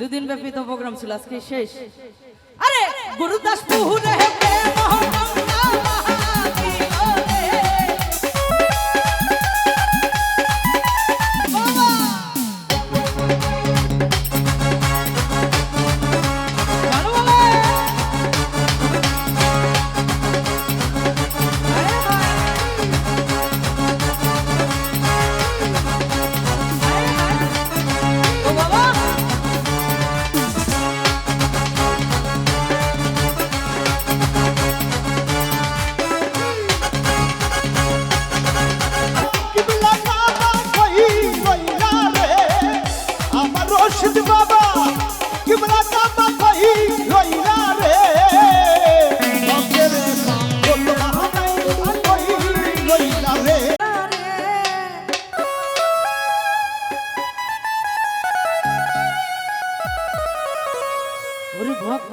দুদিন ব্যাপী তো প্রোগ্রাম ছিল আজকে শেষ। আরে গুরুদাসপুর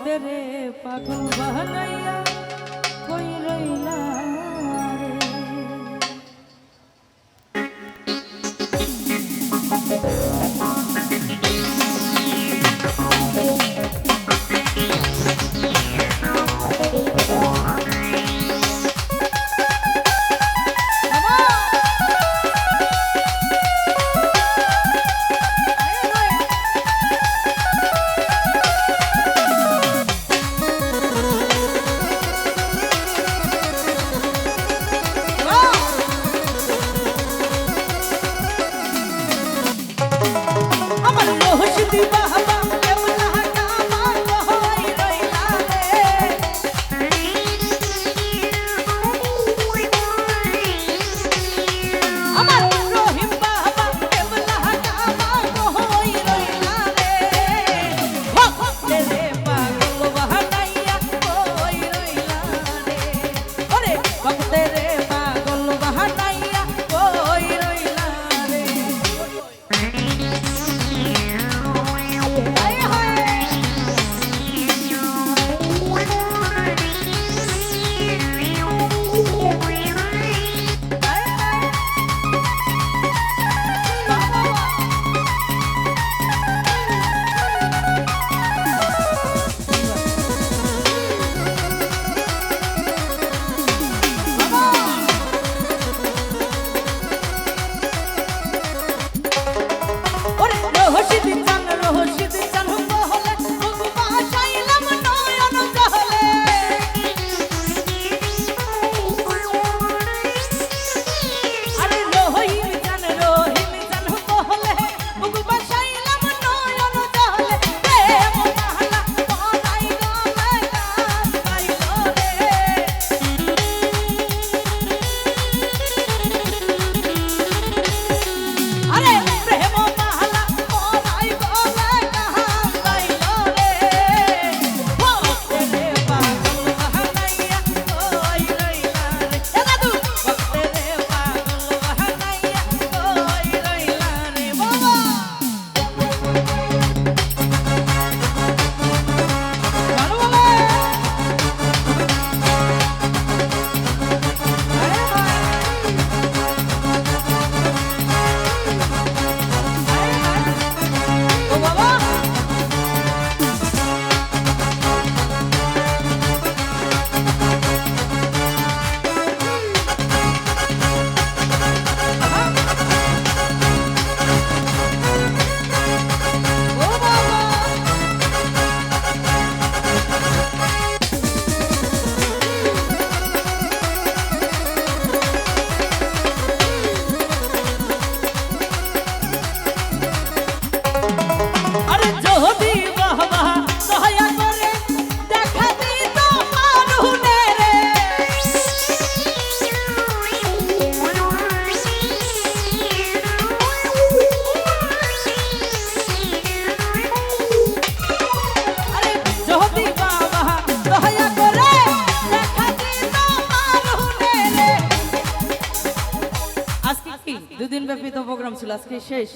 तेरे पागल बहनैया कोई रोइला হসতি বাহা শামসুল আজকে শেষ।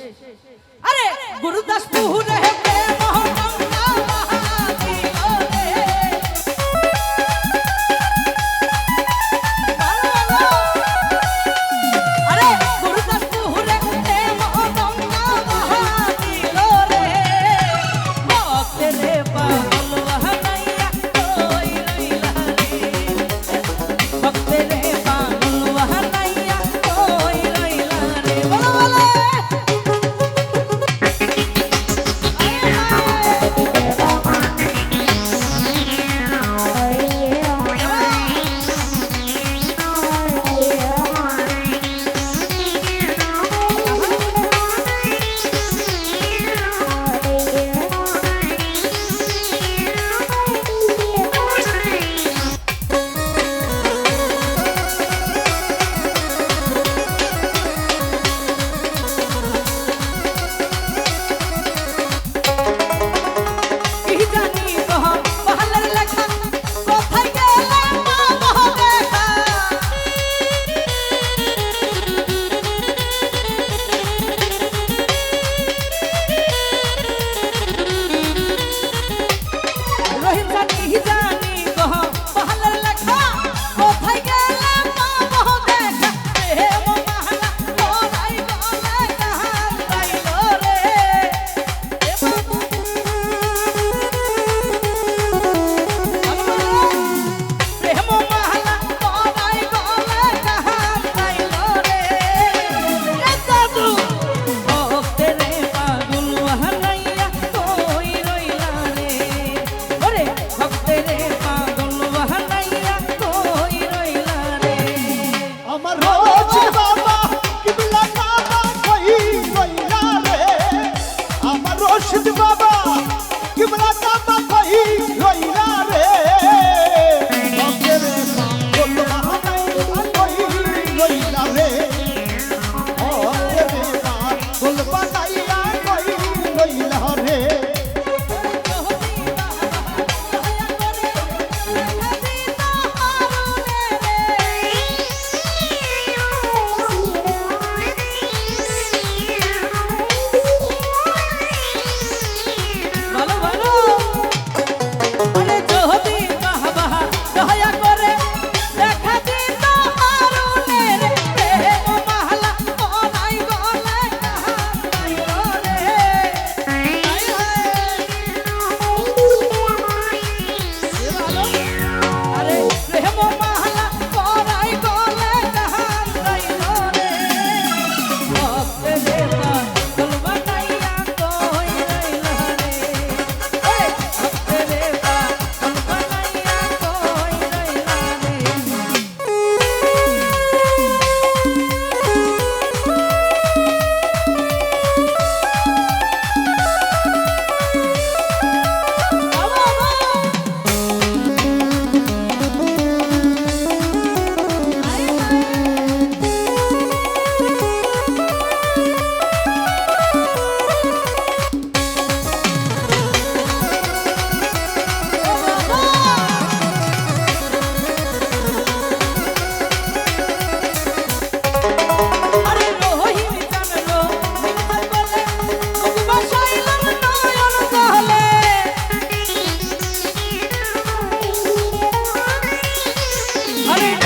Money.